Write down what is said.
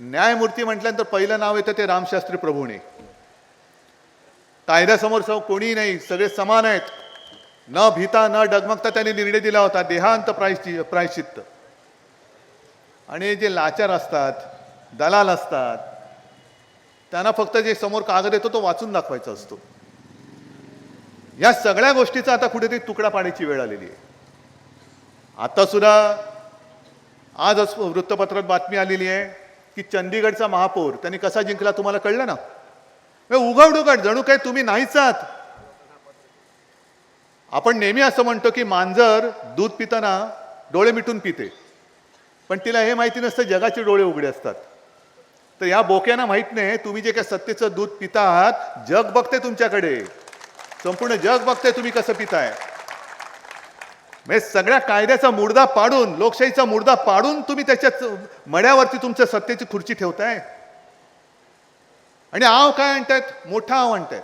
न्यायमूर्ती म्हटल्यानंतर पहिलं नाव येतं ते रामशास्त्री प्रभूने. कायद्यासमोर सम कोणी नाही सगळे समान आहेत. न भीता न डगमगता त्यांनी निर्णय दिला होता देहांत प्रायश्चि प्रायश्चित्त. आणि जे लाचार असतात दलाल असतात त्यांना फक्त जे समोर कागद येतो तो वाचून दाखवायचा असतो. या सगळ्या गोष्टीचा आता कुठेतरी तुकडा पाण्याची वेळ आलेली आहे. आता सुद्धा आजच वृत्तपत्रात बातमी आलेली आहे. की चंदीगडचा महापौर त्यांनी कसा जिंकला तुम्हाला कळलं ना? उघड जणू काय तुम्ही नाहीच आहात. आपण नेहमी असं म्हणतो की मांजर दूध पिताना डोळे मिटून पिते. पण तिला हे माहिती नसतं जगाचे डोळे उघडे असतात. तर या बोक्यांना माहीत नाही तुम्ही जे काय सत्तेचं दूध पिता आहात जग बघते तुमच्याकडे. संपूर्ण जग बघते तुम्ही कसं पिताय. म्हणजे सगळ्या कायद्याचा मुर्दा पाडून लोकशाहीचा मुर्दा पाडून तुम्ही त्याच्या मड्यावरती तुमच्या सत्तेची खुर्ची ठेवताय? आणि आव काय म्हणतायत? मोठा आव म्हणतायत.